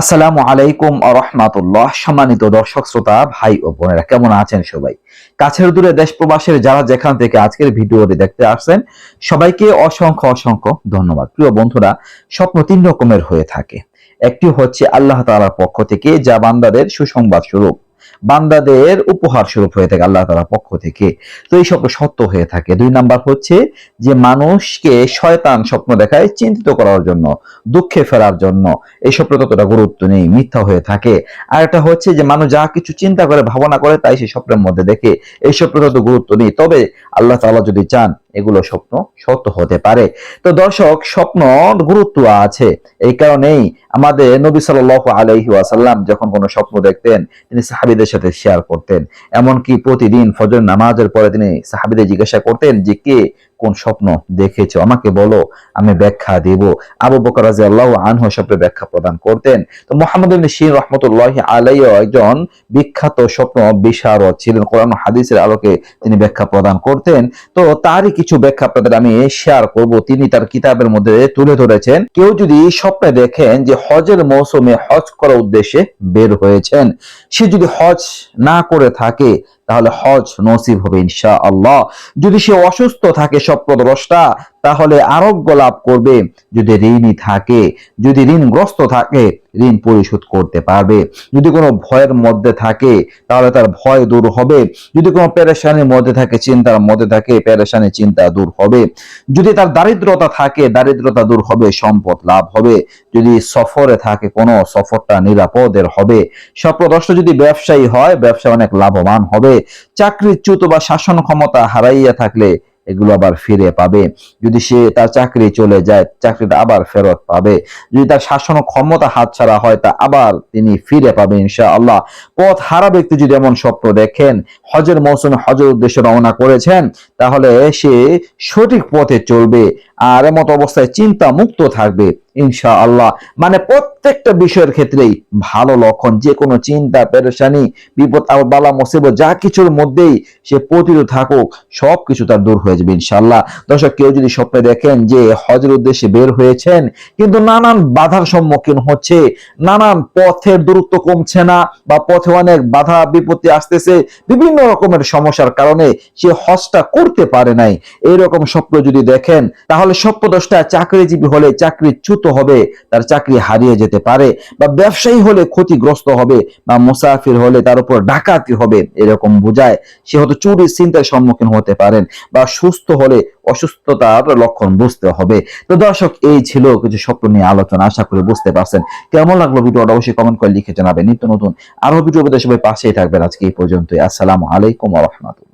আসসালামু আলাইকুম আরহামাতুল্লাহ সম্মানিত দর্শক, শ্রোতা, ভাই ও বোনেরা, কেমন আছেন সবাই? কাছের দূরে দেশ প্রবাসের যারা যেখান থেকে আজকের ভিডিওটি দেখতে আসছেন, সবাইকে অসংখ্য অসংখ্য ধন্যবাদ। প্রিয় বন্ধুরা, স্বপ্ন তিন রকমের হয়ে থাকে। একটি হচ্ছে আল্লাহ তালার পক্ষ থেকে যা বান্দাদের সুসংবাদ স্বরূপ। বান্দাদের উপহার স্বরূপ হয়ে থাকে আল্লাহ তাআলার পক্ষ থেকে। তো এই স্বপ্ন সত্য হয়ে থাকে। দুই নাম্বার হচ্ছে যে মানুষকে শয়তান স্বপ্ন দেখায় চিন্তিত করার জন্য, দুঃখে ফেরার জন্য। এই স্বপ্ন ততটা গুরুত্ব নেই, মিথ্যা হয়ে থাকে। আর একটা হচ্ছে যে মানুষ যা কিছু চিন্তা করে, ভাবনা করে, তাই সেই স্বপ্নের মধ্যে দেখে। এই স্বপ্ন তত গুরুত্ব নেই। তবে আল্লাহ তাআলা যদি চান, এগুলো স্বপ্ন সত্য হতে পারে। তো দর্শক, স্বপ্ন গুরুত্ব আছে। এই কারণেই আমাদের নবী সাল্লাল্লাহু আলাইহি ওয়াসাল্লাম যখন কোনো স্বপ্ন দেখতেন, তিনি সাহাবীদের সাথে শেয়ার করতেন। এমনকি প্রতিদিন ফজর নামাজের পরে তিনি সাহাবীদের জিজ্ঞাসা করতেন যে, কে কোন স্বপ্ন দেখেছ? আমাকে বলো, আমি ব্যাখ্যা দেব। আবু বকর রাদিয়াল্লাহু আনহু স্বপ্নের ব্যাখ্যা প্রদান করতেন। তো মোহাম্মদ শির রহমতুল্লাহ আলাইহি একজন বিখ্যাত স্বপ্ন বিশারদ ছিলেন। কোরআন হাদিসের আলোকে তিনি ব্যাখ্যা প্রদান করতেন। তো তারই কিছু ব্যাখ্যা আপনাদের আমি শেয়ার করব। তিনি তার কিতাবের মধ্যে তুলে ধরেছেন, কেউ যদি স্বপ্নে দেখেন যে হজের মৌসুমে হজ করার উদ্দেশ্যে বের হয়েছেন, সে যদি হজ না করে থাকে। তাহলে হজ নসিব হবে ইনশা আল্লাহ যদি সে অসুস্থ থাকে স্বপ্নদ্রষ্টা তাহলে আরোগ্য লাভ করবে। যদি ঋণই থাকে, যদি ঋণগ্রস্ত থাকে, ঋণ পরিশোধ করতে পারবে। যদি কোনো ভয়ের মধ্যে থাকে, তাহলে তার ভয় দূর হবে। যদি কোনো পেরেশানির মধ্যে থাকে, চিন্তার মধ্যে থাকে পেরেশানি চিন্তা দূর হবে। যদি তার দারিদ্রতা থাকে, দারিদ্রতা দূর হবে, সম্পদ লাভ হবে। যদি সফরে থাকে, কোনো সফরটা নিরাপদের হবে। স্বপ্নদ্রষ্ট যদি ব্যবসায়ী হয় ব্যবসা অনেক লাভবান হবে। চাকরিচ্যুত বা শাসন ক্ষমতা হারাইয়া থাকলে এগুলো আবার ফিরে পাবে। যদি সে তার চাকরি চলে যায়, চাকরিটা আবার ফেরত পাবে। যদি তার শাসন ক্ষমতা হাতছাড়া হয়, তা আবার তিনি ফিরে পাবে ইনশা আল্লাহ পথ হারা ব্যক্তি যদি এমন স্বপ্ন দেখেন, হজের মৌসুমে হজের উদ্দেশ্যে রওনা করেছেন, তাহলে সে সঠিক পথে চলবে আর এমত অবস্থায় চিন্তা মুক্ত থাকবে। ইনশা আল্লাহ মানে প্রত্যেকটা বিষয়ের ক্ষেত্রেই ভালো লক্ষণ যে কোনো চিন্তা, পেরেশানি, বিপদ আর বালা, মুসিবত, যা কিছুর মধ্যেই সে প্রতিরোধ থাকুক সব কিছু তার দূর হয়ে যাবে ইনশাল্লাহ দর্শক, কেউ যদি স্বপ্নে দেখেন যে হজের উদ্দেশ্যে বের হয়েছেন, কিন্তু নানান বাধার সম্মুখীন হচ্ছে, নানান পথের দূরত্ব কমছে না, বা পথে অনেক বাধা, বিপত্তি আসতেছে, বিভিন্ন রকমের সমস্যার কারণে সে হজটা করতে পারে নাই। এইরকম স্বপ্ন যদি দেখেন, তাহলে স্বপ্নদোষটা চাকরিজীবী হলে চাকরির চাকরিচ্যুত হবে, তার চাকরি হারিয়ে যেতে পারে বা ব্যবসায়ী হলে ক্ষতিগ্রস্ত হবে বা মুসাফির হলে তার উপর ডাকাতি হবে, এরকম বোঝায়। সে হয়তো চুরি চিন্তার সম্মুখীন হতে পারেন বা সুস্থ হলে অসুস্থতার লক্ষণ বুঝতে হবে। তো দর্শক, এই ছিল কিছু স্বপ্ন নিয়ে আলোচনা, আশা করে বুঝতে পারছেন। কেমন লাগল ভিডিওটা? অবশ্যই কমেন্ট করে লিখে জানাবেন। নিত্য নতুন আরও ভিডিও সবাই পাশেই থাকবেন। আজকে এই পর্যন্তই। আসসালামু আলাইকুম রহমতুল্লাহ।